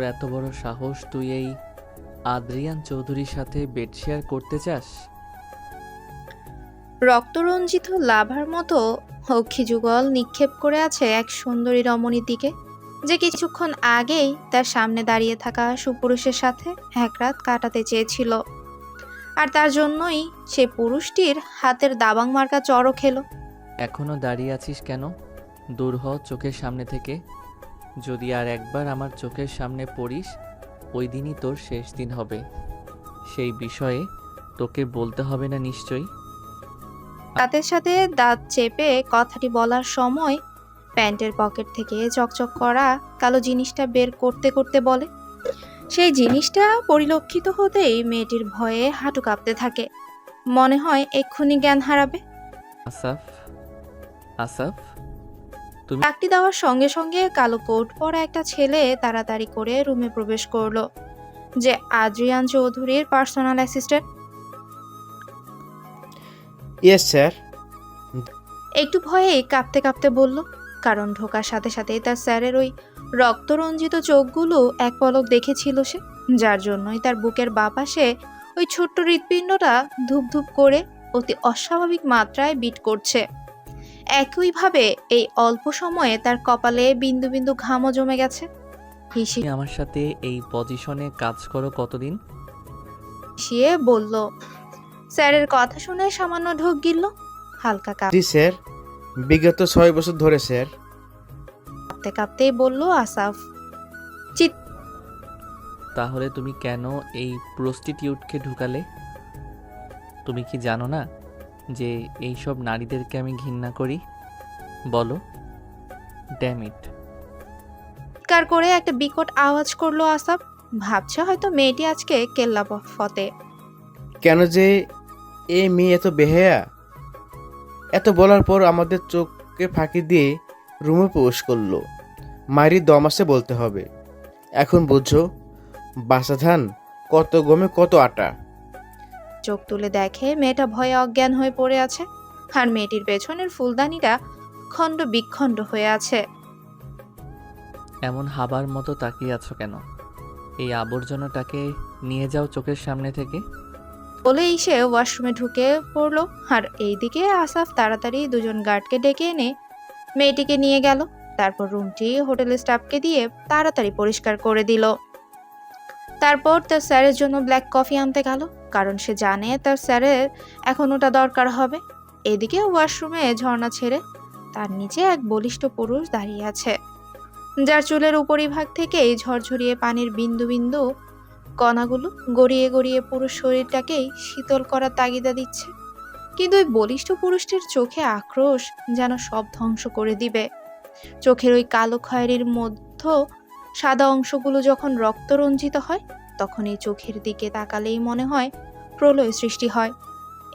তোর এত বড় সাহস তুই এই আদ্রিয়ান চৌধুরীর সাথে বেড শেয়ার করতে চাস? রক্তরঞ্জিত লাভার মতো অক্ষিযুগল নিক্ষেপ করে আছে এক সুন্দরী রমণীর দিকে যে কিছুক্ষণ আগেই তার সামনে দাঁড়িয়ে থাকা সুপুরুষের সাথে এক রাত কাটাতে চেয়েছিল। আর তার জন্যই সে পুরুষটির হাতের দাবাং মার্কা চড়ও খেলো। এখনও দাঁড়িয়ে আছিস কেন? দূর হ চোখের সামনে থেকে। যদি আর একবার আমার চোখের সামনে পড়িস ওই দিনই তোর শেষ দিন হবে। সেই বিষয়ে তোকে বলতে হবে না নিশ্চয়ই। দাঁতের সাথে দাঁত চেপে কথাটি বলার সময় প্যান্টের পকেট থেকে চকচক করা কালো জিনিসটা বের করতে করতে বলে। সেই জিনিসটা পরিলক্ষিত হতেই মেয়েটির ভয়ে হাঁটু কাঁপতে থাকে। মনে হয় এক্ষুনি জ্ঞান হারাবে। আসাফ আসাফ? ডাকটি দেওয়ার সঙ্গে সঙ্গে কালো কোট পরা একটা ছেলে তাড়াতাড়ি করে রুমে প্রবেশ করল। যে আদ্রিয়ান চৌধুরীর পার্সোনাল অ্যাসিস্ট্যান্ট। ইয়েস স্যার একটু ভয়ে কাঁপতে কাঁপতে বলল কারণ ঢোকার সাথে সাথেই তার স্যারের ওই রক্তরঞ্জিত চোখগুলো এক পলক দেখেছিল সে যার জন্যই তার বুকের বাপাশে ওই ছোট্ট হৃৎপিণ্ডটা ধূপ ধূপ করে অতি অস্বাভাবিক মাত্রায় বিট করছে। একইভাবে এই অল্প সময়ে তার কপালে বিন্দু বিন্দু ঘামও জমে গেছে। হিসি তুমি আমার সাথে এই পজিশনে কাজ করো কতদিন? হিসিয়ে বলল স্যারের কথা শুনে সামান্য ঢোক গিলল। হালকা জি স্যার। বিগত ছয় বছর ধরে স্যার। কাঁপতে কাঁপতেই বলল আসাফ। তাহলে তুমি কেন এই প্রস্টিটিউটকে ঢুকালে? তুমি কি জানো না? যে এই সব নারীদেরকে আমি ঘৃণা করি বলো। ড্যামিট চিৎকার করে একটা বিকট আওয়াজ করল আসাফ। ভাবছে হয়তো মেয়েটি আজকে কেল্লা ফতে। কেন যে এই মেয়ে এত বেহেয়া? এত বলার পর আমাদের চোখকে ফাঁকি দিয়ে রুমে প্রবেশ করল। মারি দম আছে বলতে হবে। এখন বুঝছ বাসাধান কত গমে কত আটা। চোখ তুলে দেখে মেয়েটা ভয়ে অজ্ঞান হয়ে পড়ে আছে আর মেয়েটির পেছনের ফুলদানিটা খণ্ড বিখণ্ড হয়ে আছে। এমন হাবার মতো তাকিয়ে আছো কেন? এই আবর্জনাটাকে নিয়ে যাও চোখের সামনে থেকে। বলেই সে ওয়াশরুমে ঢুকে পড়ল আর এইদিকে আসাফ তাড়াতাড়ি দুজন গার্ডকে ডেকে এনে মেয়েটিকে নিয়ে গেল। তারপর রুমটি হোটেলের স্টাফকে দিয়ে তাড়াতাড়ি পরিষ্কার করে দিল। তারপর তার স্যারের জন্য ব্ল্যাক কফি আনতে গেল। কারণ সে জানে তার স্যারের এখন ওটা দরকার হবে। এদিকে ওয়াশরুমে ঝর্ণা ছেড়ে তার নিচে এক বলিষ্ঠ পুরুষ দাঁড়িয়ে আছে। যার চুলের উপরিভাগ থেকেই ঝরঝরিয়ে পানির বিন্দু বিন্দু কণাগুলো গড়িয়ে গড়িয়ে পুরো শরীরটাকেই শীতল করার তাগিদা দিচ্ছে। কিন্তু ওই বলিষ্ঠ পুরুষটির চোখে আক্রোশ যেন সব ধ্বংস করে দিবে। চোখের ওই কালো খয়েরির মধ্য সাদা অংশগুলো যখন রক্তরঞ্জিত হয় তখন এই চোখের দিকে তাকালেই মনে হয় প্রলয় সৃষ্টি হয়।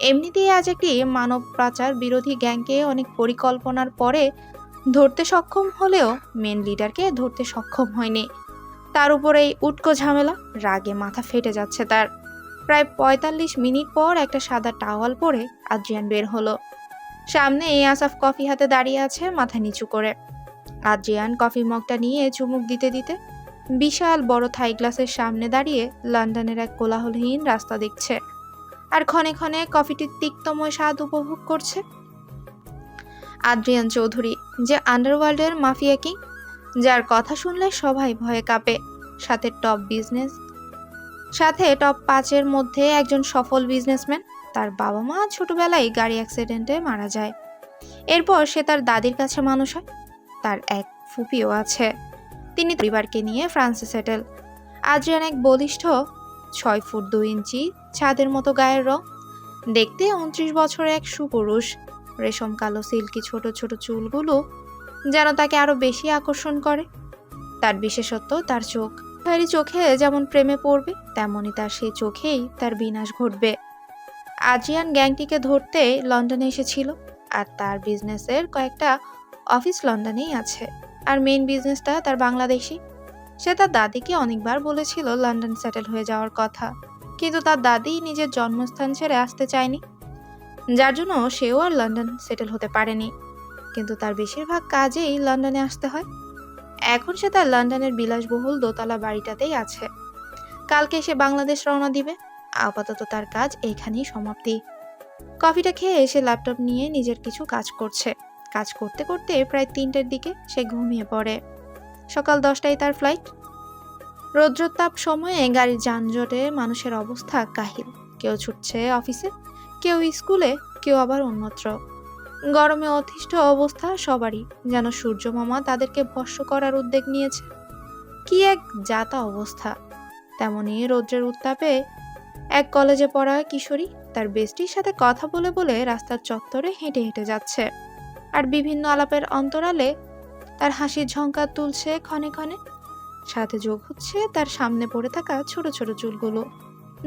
এমনিতেই আজ একটি মানব পাচার বিরোধী গ্যাংকে অনেক পরিকল্পনার পরে ধরতে সক্ষম হলেও মেন লিডারকে ধরতে সক্ষম হয়নি। তার উপর এই উটকো ঝামেলা রাগে মাথা ফেটে যাচ্ছে তার। প্রায় পঁয়তাল্লিশ মিনিট পর একটা সাদা টাওয়াল পরে আদ্রিয়ান বের হলো। সামনে এই আসাফ কফি হাতে দাঁড়িয়ে আছে মাথা নিচু করে। আদ্রিয়ান কফি মগটা নিয়ে চুমুক দিতে দিতে বিশাল বড় থাই গ্লাসের সামনে দাঁড়িয়ে লন্ডনের এক কোলাহলহীন রাস্তা দেখছে। আর ক্ষণে ক্ষণে কফিটির তিক্তময় স্বাদ উপভোগ করছে। আদ্রিয়ান চৌধুরী, যে আন্ডারওয়ার্ল্ডের মাফিয়া কিং, যার কথা শুনলে সবাই ভয়ে কাঁপে। সাথে টপ বিজনেস, সাথে টপ পাঁচের মধ্যে একজন সফল বিজনেসম্যান, তার বাবা মা ছোটবেলায় গাড়ি অ্যাক্সিডেন্টে মারা যায়। এরপর সে তার দাদির কাছে মানুষ হয়, তার এক ফুপিও আছে। তিনি পরিবারকে নিয়ে ফ্রান্সে সেটেল। আদ্রিয়ান এক বলিষ্ঠ, ছয় ফুট দুই ইঞ্চি, ছাদের মতো গায়ের রং। দেখতে উনত্রিশ বছরের এক সুপুরুষ। রেশম কালো সিল্কি ছোট ছোট চুলগুলো যেন তাকে আরও বেশি আকর্ষণ করে। তার বিশেষত্ব তার চোখ। তারই চোখে যেমন প্রেমে পড়বে, তেমনই তার সেই চোখেই তার বিনাশ ঘটবে। আজিয়ান গ্যাংটিকে ধরতে লন্ডনে এসেছিল, আর তার বিজনেসের কয়েকটা অফিস লন্ডনেই আছে। আর মেইন বিজনেসটা তার বাংলাদেশি। সে তার দাদিকে অনেকবার বলেছিল লন্ডন সেটেল হয়ে যাওয়ার কথা। কিন্তু তার দাদি নিজের জন্মস্থান ছেড়ে আসতে চায়নি। যার জন্য সেও আর লন্ডন সেটেল হতে পারেনি। কিন্তু তার বেশিরভাগ কাজেই লন্ডনে আসতে হয়। এখন সে তার লন্ডনের বিলাসবহুল দোতলা বাড়িটাতেই আছে। কালকে সে বাংলাদেশ রওনা দিবে। আপাতত তার কাজ এইখানেই সমাপ্তি। কফিটা খেয়ে এসে ল্যাপটপ নিয়ে নিজের কিছু কাজ করছে। কাজ করতে করতে প্রায় তিনটের দিকে সে ঘুমিয়ে পড়ে। সকাল দশটায় তার ফ্লাইট রৌদ্রতাপ সময়ে গাড়ির যানজটে মানুষের অবস্থা কাহিল। কেউ ছুটছে অফিসে কেউ স্কুলে, কেউ আবার অন্যত্র। গরমে অতিষ্ঠ অবস্থা সবারই, যেন সূর্য মামা তাদেরকে ভস্য করার উদ্যোগ নিয়েছে। কি এক জাতা অবস্থা। তেমনি রৌদ্রের উত্তাপে এক কলেজে পড়া কিশোরী তার বেস্টির সাথে কথা বলে বলে রাস্তার চত্বরে হেঁটে হেঁটে যাচ্ছে। আর বিভিন্ন আলাপের অন্তরালে তার হাসির ঝঙ্কা তুলছে ক্ষণে ক্ষণে। সাথে যোগ হচ্ছে তার সামনে পড়ে থাকা ছোট ছোট চুলগুলো,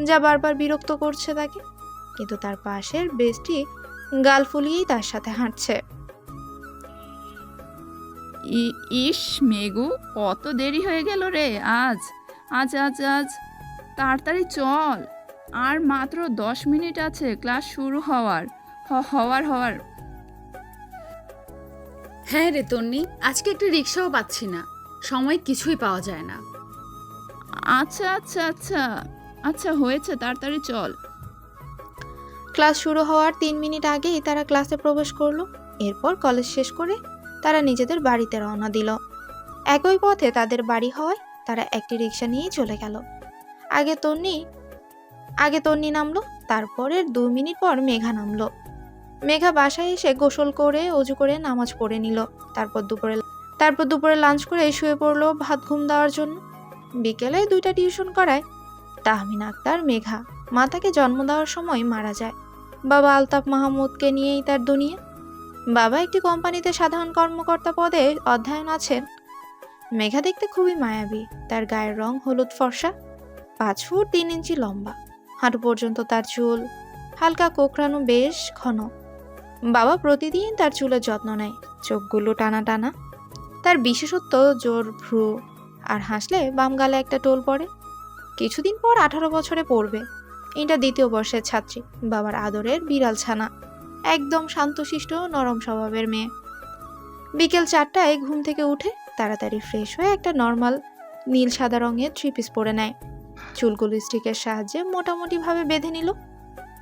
যা বারবার বিরক্ত করছে তাকে। কিন্তু তার পাশের বেস্টি গাল ফুলিয়েই তার সাথে হাঁটছে। ইস মেঘু, কত দেরি হয়ে গেল রে, আজ আজ আজ আজ। তাড়াতাড়ি চল। আর মাত্র দশ মিনিট আছে, ক্লাস শুরু হওয়ার হওয়ার হওয়ার। হ্যাঁ রে তন্নি আজকে একটা রিক্সাও পাচ্ছি না। সময় কিছুই পাওয়া যায় না। আচ্ছা আচ্ছা আচ্ছা। আচ্ছা হয়েছে তাড়াতাড়ি চল। ক্লাস শুরু হওয়ার তিন মিনিট আগেই তারা ক্লাসে প্রবেশ করল। এরপর কলেজ শেষ করে তারা নিজেদের বাড়িতে রওনা দিল। একই পথে তাদের বাড়ি হওয়ায় তারা একটি রিক্সা নিয়েই চলে গেল। আগে তন্নি আগে তন্নি নামলো তারপরের দু মিনিট পর মেঘা নামলো। মেঘা বাসায় এসে গোসল করে অজু করে নামাজ পড়ে নিল। তারপর দুপুরে তারপর দুপুরে লাঞ্চ করে শুয়ে পড়ল ভাত ঘুম দেওয়ার জন্য। বিকেলে দুইটা টিউশন করায়। তাহমিন আক্তার, মেঘা, মাতাকে জন্ম দেওয়ার সময় মারা যায়। বাবা আলতাফ মাহমুদকে নিয়েই তার দুনিয়া। বাবা একটি কোম্পানিতে সাধারণ কর্মকর্তা পদে অধ্যয়ন আছেন। মেঘা দেখতে খুবই মায়াবী। তার গায়ের রং হলুদ ফর্সা। পাঁচ ফুট তিন ইঞ্চি লম্বা। হাঁটু পর্যন্ত তার চুল। হালকা কোকড়ানো বেশ ঘন। বাবা প্রতিদিন তার চুলের যত্ন নেয়, চোখগুলো টানা টানা। তার বিশেষত্ব জোর, ভ্রু, আর হাসলে বাম গালে একটা টোল পড়ে। কিছুদিন পর আঠারো বছরে পড়বে। এটা দ্বিতীয় বর্ষের ছাত্রী, বাবার আদরের বিড়াল ছানা। একদম শান্তশিষ্ট, নরম স্বভাবের মেয়ে। বিকেল চারটায় ঘুম থেকে উঠে তাড়াতাড়ি ফ্রেশ হয়ে একটা নর্মাল, নীল সাদা রঙের থ্রি পিস পরে নেয়। চুলগুলো স্টিকের সাহায্যে মোটামুটিভাবে বেঁধে নিল।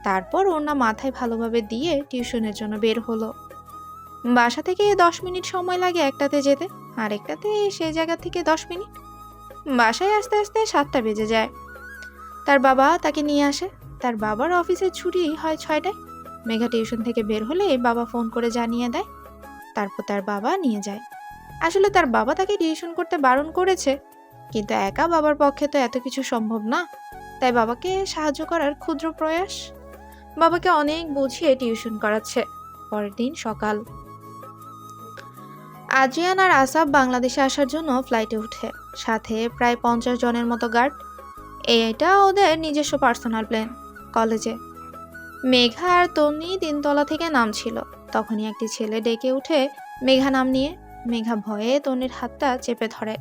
তারপর ওড়না মাথায় ভালোভাবে দিয়ে টিউশনের জন্য বের হলো। বাসা থেকে দশ মিনিট সময় লাগে একটাতে যেতে, আর একটাতে সেই জায়গা থেকে দশ মিনিট। বাসায় আস্তে আস্তে সাতটা বেজে যায়। তার বাবা তাকে নিয়ে আসে। তার বাবার অফিসের ছুটি হয় ছয়টায়। মেঘা টিউশন থেকে বের হলে বাবা ফোন করে জানিয়ে দেয়। তারপর তার বাবা নিয়ে যায়। আসলে তার বাবা তাকে টিউশন করতে বারণ করেছে, কিন্তু একা বাবার পক্ষে তো এত কিছু সম্ভব না। তাই বাবাকে সাহায্য করার ক্ষুদ্র প্রয়াস। বাবাকে অনেক বুঝিয়ে টিউশন করাচ্ছে। পরের দিন সকাল। আদ্রিয়ান আর আসাব বাংলাদেশে আসার জন্য ফ্লাইটে উঠে। সাথে প্রায় পঞ্চাশ জনের মতো গার্ড। এটা ওদের নিজস্ব পার্সোনাল প্লেন, কলেজে। মেঘা আর তন্নি তিনতলা থেকে নামছিল। তখনই একটি ছেলে ডেকে উঠে মেঘা নাম নিয়ে। মেঘা ভয়ে তন্নির হাতটা চেপে ধরে।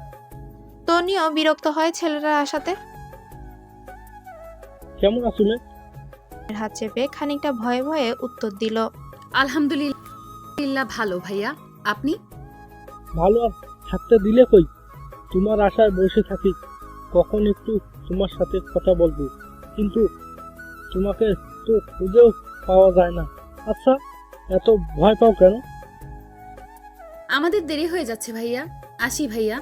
তন্নিও বিরক্ত হয় ছেলেটার আসাতে। কেমন হাত চেপে খানিকটা ভয়ে ভয়ে উত্তর দিল আলহামদুলিল্লাহ ভালো ভাইয়া। আপনি? ভালো থাকতে দিলে কই? তোমার আশায় বসে থাকি। কখন একটু তোমার সাথে কথা বলব। কিন্তু তোমাকে তো খুঁজেও পাওয়া যায় না। আচ্ছা এত ভয় পাও কেন? আমাদের দেরি হয়ে যাচ্ছে ভাইয়া। আসি ভাইয়া।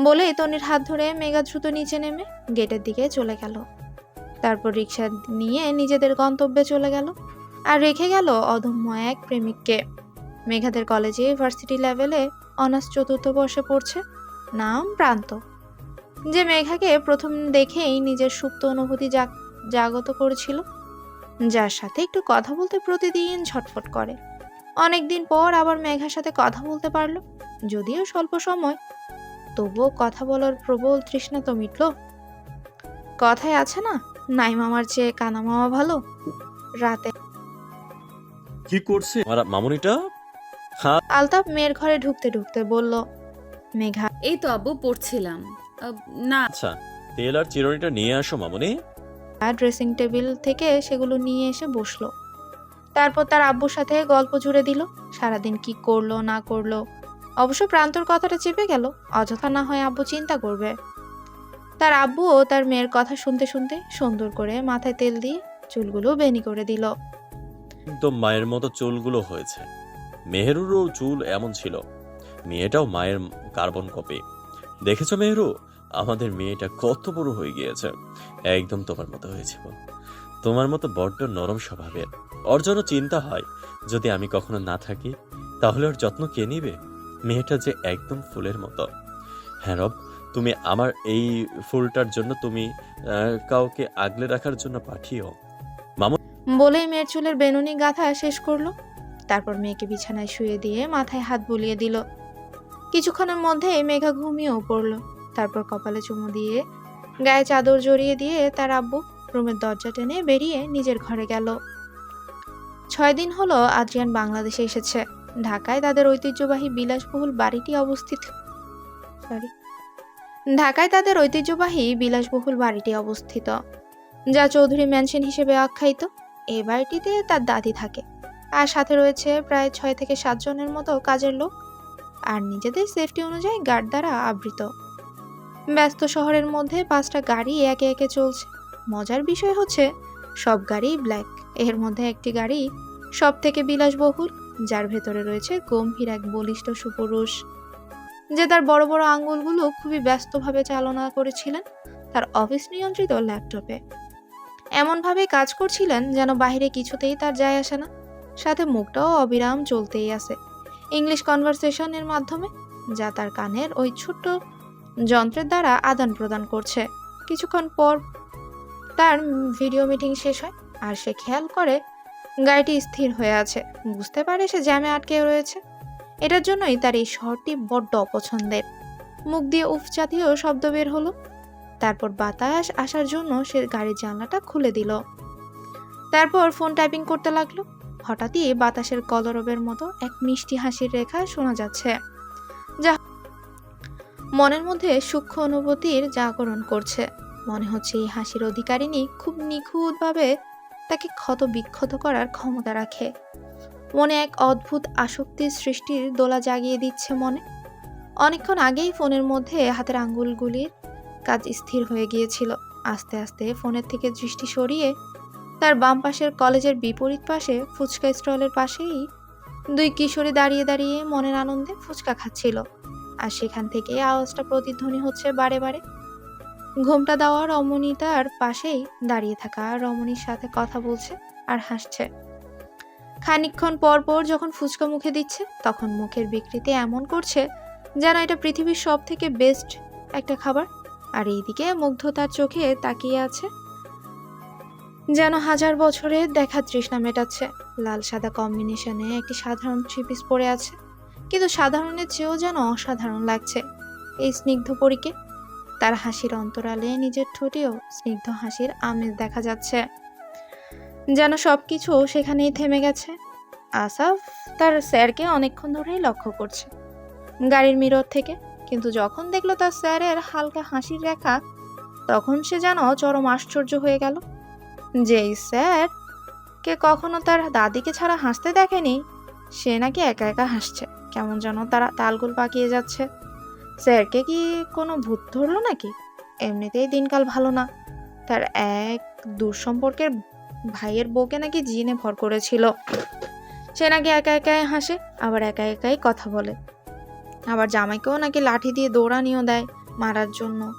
বলে তনির হাত ধরে মেঘা দ্রুত নিচে নেমে গেটের দিকে চলে গেল। তারপর রিক্সা নিয়ে নিজেদের গন্তব্যে চলে গেল আর রেখে গেল অধম্য এক প্রেমিককে। মেঘাদের কলেজে ভার্সিটি লেভেলে অনার্স চতুর্থ বর্ষে পড়ছে, নাম প্রান্ত। যে মেঘাকে প্রথম দেখেই নিজের সুপ্ত অনুভূতি জাগ- জাগত করেছিল, যার সাথে একটু কথা বলতে প্রতিদিন ছটফট করে। অনেকদিন পর আবার মেঘার সাথে কথা বলতে পারল, যদিও স্বল্প সময়। তবুও কথা বলার প্রবল তৃষ্ণা তো মিটল। কথায় আছে না নাই মামার চেয়ে কানা মামা ভালো? রাতে। কি করছে? আমার মামুনিটা? আলতাফ মেয়ের ঘরে ঢুকতে ঢুকতে বলল মেঘা এই তো আব্বু পড়ছিলাম। আহ, না। আচ্ছা তেল আর চিরুনিটা নিয়ে আসো মামুনি। ড্রেসিং টেবিল থেকে সেগুলো নিয়ে এসে বসল। তারপর তার আব্বুর সাথে গল্প জুড়ে দিল সারাদিন কি করল না করল। অবশ্য প্রান্তর কথাটা চেপে গেল অযথা না হয় আব্বু চিন্তা করবে। তার আব্বুও তার মেয়ের কথা শুনতে শুনতে সুন্দর করে মাথায় তেল দিয়ে চুলগুলো বেনি করে দিল। একদম মায়ের মতো চুলগুলো হয়েছে। মেহেরুরও চুল এমন ছিল। মেয়েটাও মায়ের কার্বন কপি। দেখেছ মেহেরু? আমাদের মেয়েটা কত বড় হয়ে গিয়েছে। একদম তোমার মতো হয়েছে। তোমার মতো বড্ড নরম স্বভাবের। ওর জন্য চিন্তা হয়, যদি আমি কখনো না থাকি, তাহলে ওর যত্ন কে নিবে? মেয়েটা যে একদম ফুলের মতো। হ্যাঁ রব তুমি আমার এই ফুলটার জন্য তুমি কাউকে আগলে রাখার জন্য পাঠিও বলেই মেয়ের চুলের বেনুনি গাথা শেষ করল। তারপর মেয়েকে বিছানায় শুয়ে দিয়ে মাথায় হাত বুলিয়ে দিল। কিছুক্ষণের মধ্যে মেঘা ঘুমিয়েও পড়ল। তারপর কপালে চুমু দিয়ে গায়ে চাদর জড়িয়ে দিয়ে তার আব্বু রুমের দরজা টেনে বেরিয়ে নিজের ঘরে গেল। ছয় দিন হলো আদ্রিয়ান বাংলাদেশে এসেছে। ঢাকায় তাদের ঐতিহ্যবাহী বিলাসবহুল বাড়িটি অবস্থিত। সরি ঢাকায় তাদের ঐতিহ্যবাহী বিলাসবহুল বাড়িটি অবস্থিত, যা চৌধুরী ম্যানশন হিসেবে আখ্যায়িত। এই বাড়িটিতে তার দাদি থাকে আর সাথে রয়েছে প্রায় ছয় থেকে সাত জনের মতো কাজের লোক আর নিজেদের সেফটি অনুযায়ী গার্ড দ্বারা আবৃত। ব্যস্ত শহরের মধ্যে পাঁচটা গাড়ি একে একে চলছে। মজার বিষয় হচ্ছে, সব গাড়ি ব্ল্যাক এর মধ্যে একটি গাড়ি সব থেকে বিলাসবহুল, যার ভেতরে রয়েছে গম্ভীর এক বলিষ্ঠ সুপুরুষ। যে তার বড় বড় আঙ্গুলগুলো খুবই ব্যস্তভাবে চালনা করেছিলেন তার অফিস নিয়ন্ত্রিত ল্যাপটপে। এমনভাবে কাজ করছিলেন যেন বাইরে কিছুতেই তার যায় আসে না। সাথে মুখটাও অবিরাম চলতেই আছে। ইংলিশ কনভারসেশনের মাধ্যমে, যা তার কানের ওই ছোট্ট যন্ত্রের দ্বারা আদান প্রদান করছে। কিছুক্ষণ পর তার ভিডিও মিটিং শেষ হয় আর সে খেয়াল করে গাড়িটি স্থির হয়ে আছে। বুঝতে পারে সে জ্যামে আটকে রয়েছে। এটার জন্যই তার এই শহরটি বড্ড অপছন্দের। মুখ দিয়ে উফ জাতীয় শব্দ বের হলো। তারপর বাতাস আসার জন্য সে গাড়ির জানলাটা খুলে দিল। তারপর ফোন টাইপিং করতে লাগল। হঠাৎই বাতাসের কলরবের মতো এক মিষ্টি হাসির রেখা শোনা যাচ্ছে। যা মনের মধ্যে সূক্ষ্ম অনুভূতির জাগরণ করছে। মনে হচ্ছে এই হাসির অধিকারিণী খুব নিখুঁতভাবে তাকে ক্ষত বিক্ষত করার ক্ষমতা রাখে। মনে এক অদ্ভুত আসক্তির সৃষ্টির দোলা জাগিয়ে দিচ্ছে মনে। অনেকক্ষণ আগেই ফোনের মধ্যে হাতের আঙ্গুলগুলির কাজ স্থির হয়ে গিয়েছিল। আস্তে আস্তে ফোনের থেকে দৃষ্টি সরিয়ে তার বাম পাশের কলেজের বিপরীত পাশে ফুচকা স্টলের পাশেই দুই কিশোরী দাঁড়িয়ে দাঁড়িয়ে মনের আনন্দে ফুচকা খাচ্ছিল। আর সেখান থেকে আওয়াজটা প্রতিধ্বনি হচ্ছে বারে বারে। ঘোমটা দেওয়া রমণী তার পাশেই দাঁড়িয়ে থাকা রমণীর সাথে কথা বলছে আর হাসছে। খানিকক্ষণ পর পর যখন ফুচকা মুখে দিচ্ছে, তখন মুখের বিকৃতি এমন করছে যেন এটা পৃথিবীর সব থেকে বেস্ট একটা খাবার। আর এইদিকে মুগ্ধ তার চোখে তাকিয়ে আছে যেন হাজার বছরের দেখা তৃষ্ণা মেটাচ্ছে। লাল সাদা কম্বিনেশনে একটি সাধারণ থ্রি পিস পরে আছে, কিন্তু সাধারণের চেয়েও যেন অসাধারণ লাগছে এই স্নিগ্ধ পরীকে। তার হাসির অন্তরালে নিজের ঠোঁটেও স্নিগ্ধ হাসির আমেজ দেখা যাচ্ছে। যেন সব কিছু সেখানেই থেমে গেছে। আসাফ তার স্যারকে অনেকক্ষণ ধরেই লক্ষ্য করছে। গাড়ির মিরর থেকে। কিন্তু যখন দেখল তার স্যারের হালকা হাসির রেখা, তখন সে যেন চরম আশ্চর্য হয়ে গেল। যেই স্যার কে কখনো তার দাদিকে ছাড়া হাসতে দেখেনি, সে নাকি একা একা হাসছে। কেমন যেন তারা তালগোল পাকিয়ে যাচ্ছে। স্যারকে কি কোনো ভূত ধরলো নাকি? এমনিতেই দিনকাল ভালো না। তার এক দূর সম্পর্কের ভাইয়ের বউকে নাকি জিনে ভর করেছিল। সে নাকি একা একাই হাসে, আবার একা একাই কথা বলে। আবার জামাইকেও নাকি লাঠি দিয়ে দৌড়ানিও দেয় মারার জন্য।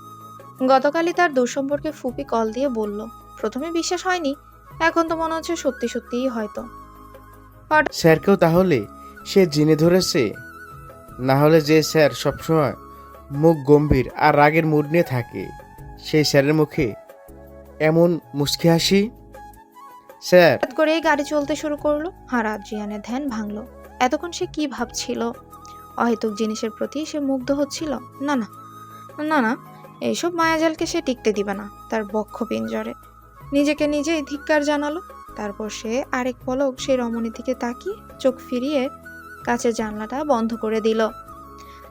গতকালই তার দূর সম্পর্কে ফুপি কল দিয়ে বলল, প্রথমে বিশ্বাস হয়নি, এখন তো মনে হচ্ছে সত্যি সত্যিই হয়তো। স্যারকেও তাহলে সে জিনে ধরেছে? না হলে যে স্যার সবসময় মুখ গম্ভীর আর রাগের মুড নিয়ে থাকে, সেই স্যারের মুখে এমন মুস্কি হাসি? স্যার। হঠাৎ করে গাড়ি চলতে শুরু করল আর আদ্রিয়ানের ধ্যান ভাঙলো। এতক্ষণ সে কি ভাবছিল? অহেতুক জিনিসের প্রতি সে মুগ্ধ হচ্ছিল। না না না না এইসব মায়াজালকে সে টিকতে দিবে না, তার বক্ষ পিঞ্জরে। নিজেকে নিজেই ধিক্কার জানালো। তারপর সে আরেক পলক সেই রমণীর দিকে তাকিয়ে চোখ ফিরিয়ে কাছের জানলাটা বন্ধ করে দিল।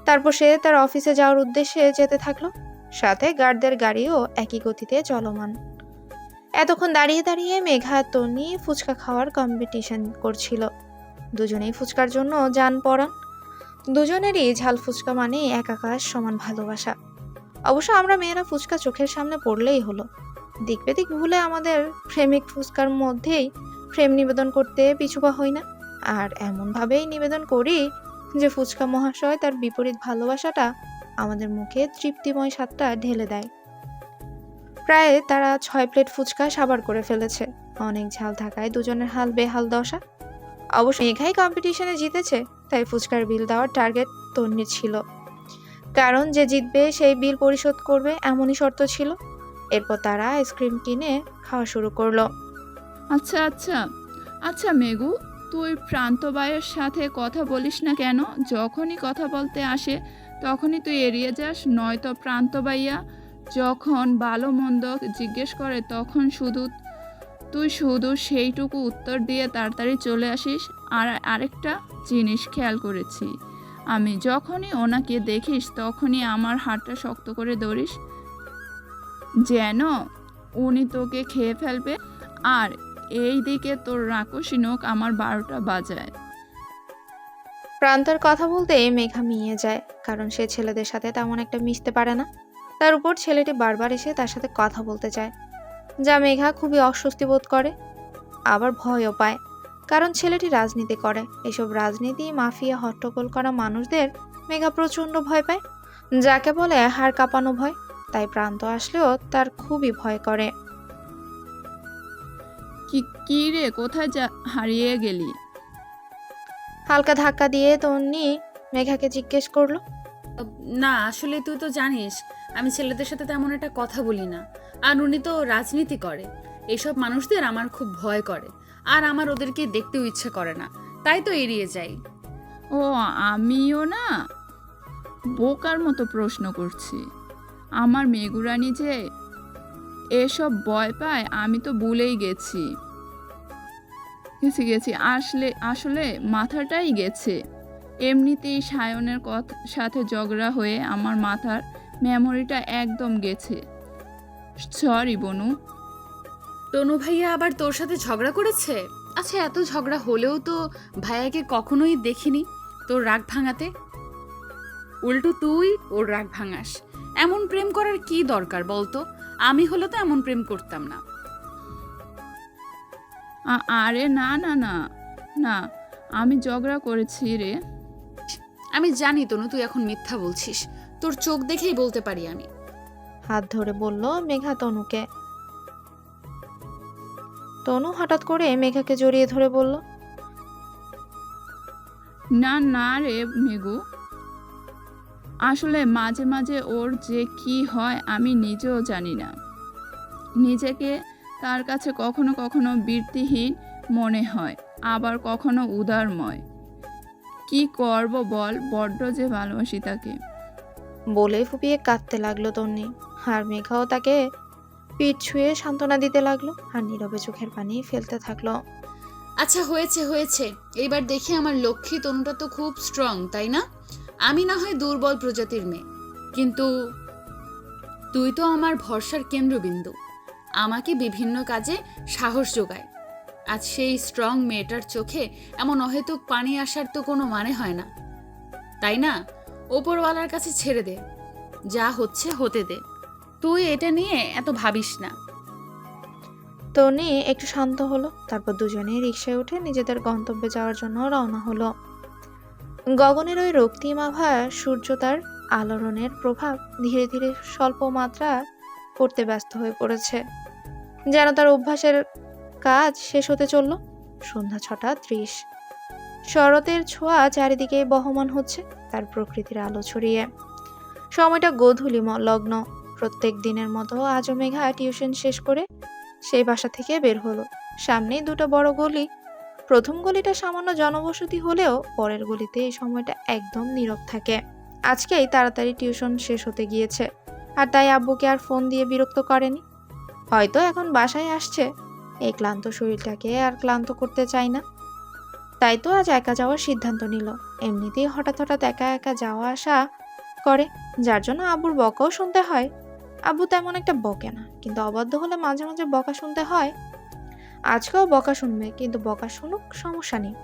তারপর সে তার অফিসে যাওয়ার উদ্দেশ্যে যেতে থাকল। সাথে গার্ডদের গাড়িও একই গতিতে চলমান। এতক্ষণ দাঁড়িয়ে দাঁড়িয়ে মেঘা তনি ফুচকা খাওয়ার কম্পিটিশন করছিল। দুজনেই ফুচকার জন্য যান পড়ান। দুজনেরই ঝাল ফুচকা মানে এক আকাশ সমান ভালোবাসা। অবশ্য আমরা মেয়েরা ফুচকা চোখের সামনে পড়লেই হলো। দিক বেদিক ভুলে আমাদের প্রেমিক ফুচকার মধ্যেই প্রেম নিবেদন করতে পিছুপা হই না। আর এমনভাবেই নিবেদন করি যে ফুচকা মহাশয় তার বিপরীত ভালোবাসাটা আমাদের মুখে তৃপ্তিময় স্বাদটা ঢেলে দেয়। প্রায় তারা ছয় প্লেট ফুচকা সাবার করে ফেলেছে। অনেক ঝাল থাকায় দুজনের হাল বেহাল দশা। অবশ্য মেঘাই কম্পিটিশনে জিতেছে, তাই ফুচকার বিল দেওয়ার টার্গেট তন্নি ছিল। কারণ যে জিতবে সেই বিল পরিশোধ করবে এমনই শর্ত ছিল। এরপর তারা আইসক্রিম কিনে খাওয়া শুরু করল। আচ্ছা আচ্ছা। আচ্ছা মেঘু, তুই প্রান্তবায়ের সাথে কথা বলিস না কেন? যখনই কথা বলতে আসে, তখনই তুই এড়িয়ে যাস, নয়তো প্রান্তবাইয়া যখন ভালো মন্দ জিজ্ঞেস করে, তখন শুধু তুই শুধু সেইটুকু উত্তর দিয়ে তাড়াতাড়ি চলে আসিস। আর আরেকটা জিনিস খেয়াল করেছি। আমি যখনই ওনাকে দেখিস, তখনই আমার হাতটা শক্ত করে ধরিস। যেন উনি তোকে খেয়ে ফেলবে। আর এই দিকে তোর রাক্ষসী নখ আমার বারোটা বাজায়। প্রান্তর কথা বলতে মেঘা মিয়ে যায়, কারণ সে ছেলেদের সাথে তেমন একটা মিশতে পারে না। তার উপর ছেলেটি বারবার এসে তার সাথে কথা বলতে চায় যা মেঘা খুবই অস্বস্তি বোধ করে আবার ভয়ও পায়। কারণ ছেলেটি রাজনীতি করে। এসব রাজনীতি মাফিয়া হট্টগোল করা মানুষদের মেঘা প্রচণ্ড ভয় পায়। যাকে বলে হাড় কাঁপানো ভয় তাই প্রান্ত আসলেও তার খুবই ভয় করে। কি কি রে কোথায় যা হারিয়ে গেলি? হালকা ধাক্কা দিয়ে তন্নি মেঘাকে জিজ্ঞেস করল। না আসলে তুই তো জানিস আমি ছেলেদের সাথে তেমন একটা কথা বলি না। আর উনি তো রাজনীতি করে। এইসব মানুষদের আমার খুব ভয় করে। আর আমার ওদেরকে দেখতেও ইচ্ছে করে না। তাই তো এড়িয়ে যাই। ও, আমিও না বোকার মতো প্রশ্ন করছি। আমার মেগুরানি যে এসব ভয় পায়, আমি তো ভুলেই গেছি। গেছি গেছি। আসলে আসলে মাথাটাই গেছে। এমনিতেই সায়নের কথা সাথে ঝগড়া হয়ে আমার মাথার মেমোরিটা একদম গেছে। সরি বনু। তনু ভাইয়া আবার তোর সাথে ঝগড়া করেছে? আচ্ছা এত ঝগড়া হলেও তো ভাইয়াকে কখনোই দেখিনি তোর রাগ ভাঙাতে। উল্টো তুই ওর রাগ ভাঙাস। এমন প্রেম করার কি দরকার বলতো? আমি হলে তো এমন প্রেম করতাম না। আরে না না না না আমি ঝগড়া করেছি রে। আমি জানি তনু তুই এখন মিথ্যা বলছিস। তোর চোখ দেখেই বলতে পারি আমি। হাত ধরে বলল মেঘা তনুকে। তনু হঠাৎ করে মেঘাকে জড়িয়ে ধরে বলল না না রে মেঘু। আসলে মাঝে মাঝে ওর যে কি হয় আমি নিজেও জানি না। নিজেকে তার কাছে কখনো কখনো বৃত্তিহীন মনে হয় আবার কখনো উদারময়। কি করব বল বড্ড যে ভালোবাসি তাকে। বলে ফুপিয়ে কাঁদতে লাগল তন্নি। আর মেঘাও তাকে পিঠ ছুঁয়ে সান্ত্বনা দিতে লাগল আর নীরবে চোখের পানি ফেলতে থাকল। আচ্ছা হয়েছে হয়েছে। এবার দেখি আমার লক্ষ্মী তনুটা তো খুব স্ট্রং তাই না? আমি না হয় দুর্বল প্রজাতির মেয়ে। কিন্তু তুই তো আমার ভরসার কেন্দ্রবিন্দু। আমাকে বিভিন্ন কাজে সাহস যোগায়। আজ সেই স্ট্রং মেয়েটার চোখে এমন অহেতুক পানি আসার তো কোনো মানে হয় না। তাই না? ওপরওয়ালার কাছে ছেড়ে দে। যা হচ্ছে হতে দে। তুই এটা নিয়ে এত ভাবিস না। তনি একটু শান্ত হলো, তারপর দুজনেই রিক্সায় উঠে নিজেদের গন্তব্যে যাওয়ার জন্য রওনা হলো। গগনের ওই রক্তিম আভা সূর্য তার আলোড়নের প্রভাব ধীরে ধীরে স্বল্প মাত্রা করতে ব্যস্ত হয়ে পড়েছে। যেন তার অভ্যাসের কাজ শেষ হতে চলল। সন্ধ্যা ছটা ত্রিশ। শরতের ছোঁয়া চারিদিকে বহমান হচ্ছে তার প্রকৃতির আলো ছড়িয়ে। সময়টা গোধূলি লগ্ন। প্রত্যেক দিনের মতো আজও মেঘা টিউশন শেষ করে সেই বাসা থেকে বের হলো। সামনেই দুটো বড় গলি। প্রথম গলিটা সামান্য জনবসতি হলেও পরের গলিতে এই সময়টা একদম নীরব থাকে। আজকেই তাড়াতাড়ি টিউশন শেষ হতে গিয়েছে। আর তাই আব্বুকে আর ফোন দিয়ে বিরক্ত করেনি। হয়তো এখন বাসায় আসছে। এই ক্লান্ত শরীরটাকে আর ক্লান্ত করতে চাই না। তাই তো আজ একা যাওয়ার সিদ্ধান্ত নিল। এমনিতেই হঠাৎ হঠাৎ একা একা যাওয়া আসা করে, যার জন্য আবুর বকাও শুনতে হয়। আবু তেমন একটা বকে না, কিন্তু অবাধ্য হলে মাঝে মাঝে বকা শুনতে হয়। আজকেও বকা শুনবে, কিন্তু বকা শুনুক সমস্যা নেই।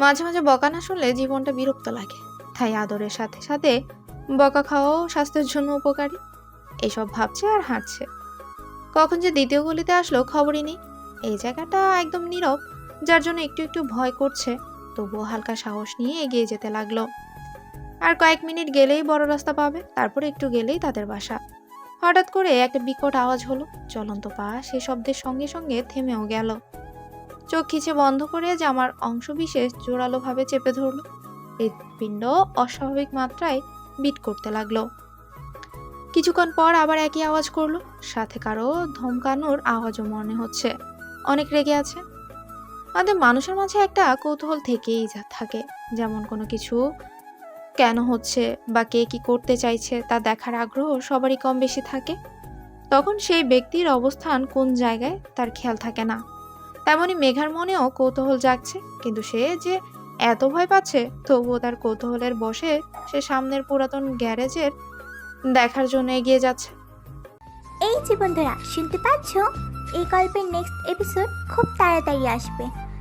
মাঝে মাঝে বকা না শুনলে জীবনটা বিরক্ত লাগে। তাই আদরের সাথে সাথে বকা খাওয়াও স্বাস্থ্যের জন্য উপকারী। এসব ভাবছে আর হাঁটছে। কখন যে দ্বিতীয় গলিতে আসলো খবরই নেই। এই জায়গাটা একদম নীরব। যার জন্য একটু একটু ভয় করছে। তবুও হালকা সাহস নিয়ে এগিয়ে যেতে লাগল। আর কয়েক মিনিট গেলেই বড় রাস্তা পাবে, তারপরে একটু গেলেই তাদের বাসা। হঠাৎ করে একটা বিকট আওয়াজ হলো। চলন্ত পা সে শব্দের সঙ্গে সঙ্গে থেমেও গেল। চোখ খিচে বন্ধ করে জামার অংশবিশেষ জোরালোভাবে চেপে ধরল। হৃৎপিণ্ড অস্বাভাবিক মাত্রায় বিট করতে লাগল। কিছুক্ষণ পর আবার একই আওয়াজ করল। সাথে কারও ধমকানোর আওয়াজও মনে হচ্ছে। অনেক রেগে আছে। আমাদের মানুষের মাঝে একটা কৌতূহল থেকেই থাকে। যেমন কোনো কিছু কেন হচ্ছে বা কে কি করতে চাইছে তা দেখার আগ্রহ সবারই কম বেশি থাকে। তখন সেই ব্যক্তির অবস্থান কোন জায়গায় তার খেয়াল থাকে না। তেমনি মেঘার মনেও কৌতূহল জাগছে, কিন্তু সে যে এত ভয় পাচ্ছে, তবুও তার কৌতূহলের বসে সে সামনের পুরাতন গ্যারেজের দেখার জন্য এগিয়ে যাচ্ছে। এই যে বন্ধুরা, শুনতে পাচ্ছ? এই গল্পের নেক্সট এপিসোড খুব তাড়াতাড়ি আসবে।